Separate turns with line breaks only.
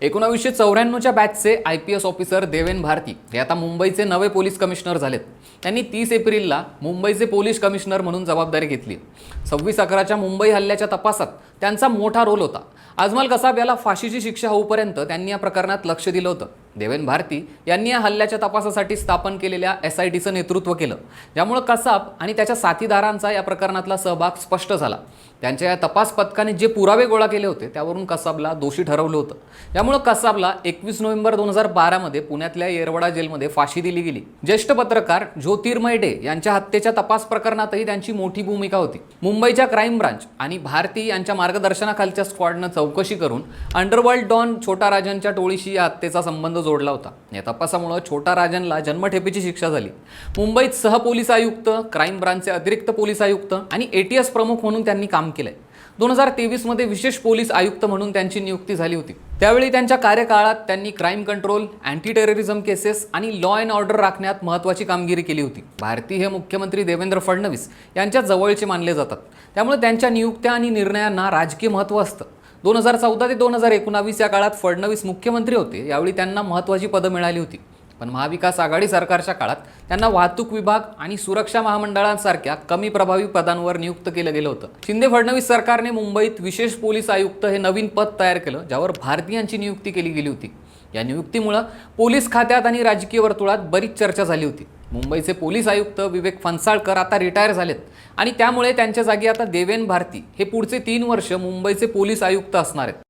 एकोणावीसशे चौऱ्याण्णवच्या बॅचचे I P S officer Deven Bharti हे आता मुंबईचे नवे पोलीस कमिशनर झालेत. त्यांनी तीस एप्रिलला मुंबईचे पोलीस कमिशनर म्हणून जबाबदारी घेतली. सव्वीस अकराच्या मुंबई हल्ल्याच्या तपासात त्यांचा मोठा रोल होता. अजमल कसाब याला फाशीची शिक्षा होऊपर्यंत त्यांनी या प्रकरणात लक्ष दिलं होतं. देवेन भारती यांनी या हल्ल्याच्या तपासासाठी स्थापन केलेल्या एस आय टीचं नेतृत्व केलं. ज्यामुळं कसाब आणि त्याच्या साथीदारांचा या प्रकरणातला सहभाग स्पष्ट झाला. त्यांच्या या तपास पथकाने जे पुरावे गोळा केले होते त्यावरून कसाबला दोषी ठरवलं होतं. त्यामुळं कसाबला एकवीस नोव्हेंबर दोन हजार बारामध्ये पुण्यातल्या येरवडा जेलमध्ये फाशी दिली गेली. ज्येष्ठ पत्रकार ज्योतिर्मय डे यांच्या हत्येच्या तपास प्रकरणातही त्यांची मोठी भूमिका होती. मुंबईच्या क्राईम ब्रांच आणि भारती यांच्या मार्गदर्शनाखालच्या स्क्वॉडनं चौकशी करून अंडरवर्ल्ड डॉन छोटा राजांच्या टोळीशी या हत्येचा संबंध जोडला होता. या तपासामुळे छोटा राजनला जन्मठेपेची शिक्षा झाली. मुंबईत सहपोलीस आयुक्त क्राईम ब्रांचचे अतिरिक्त पोलीस आयुक्त आणि एटीएस प्रमुख म्हणून त्यांनी काम केलंय. दोन हजार तेवीसमध्ये विशेष पोलीस आयुक्त म्हणून त्यांची नियुक्ती झाली होती. त्यावेळी त्यांच्या कार्यकाळात त्यांनी crime control anti terrorism cases आणि लॉ अँड ऑर्डर राखण्यात महत्त्वाची कामगिरी केली होती. भारती हे मुख्यमंत्री देवेंद्र फडणवीस यांच्या जवळचे मानले जातात. त्यामुळे त्यांच्या नियुक्त्या आणि निर्णयांना राजकीय महत्त्व असतं. दोन हजार चौदा ते दोन हजार एकोणावीस या काळात फडणवीस मुख्यमंत्री होते. यावेळी त्यांना महत्त्वाची पदं मिळाली होती. पण महाविकास आघाडी सरकारच्या काळात त्यांना वाहतूक विभाग आणि सुरक्षा महामंडळांसारख्या कमी प्रभावी पदांवर नियुक्त केलं गेलं होतं. शिंदे फडणवीस सरकारने मुंबईत विशेष पोलीस आयुक्त हे नवीन पद तयार केलं ज्यावर भारतीयांची नियुक्ती केली गेली होती. या नियुक्तीमुळं पोलीस खात्यात आणि राजकीय वर्तुळात बरीच चर्चा झाली होती. मुंबईचे पोलीस आयुक्त विवेक फणसाळकर आता रिटायर झालेत. आणि त्यामुळे त्यांच्या जागी आता देवेन भारती. हे पुढचे तीन वर्ष मुंबईचे पोलीस आयुक्त असणार आहेत.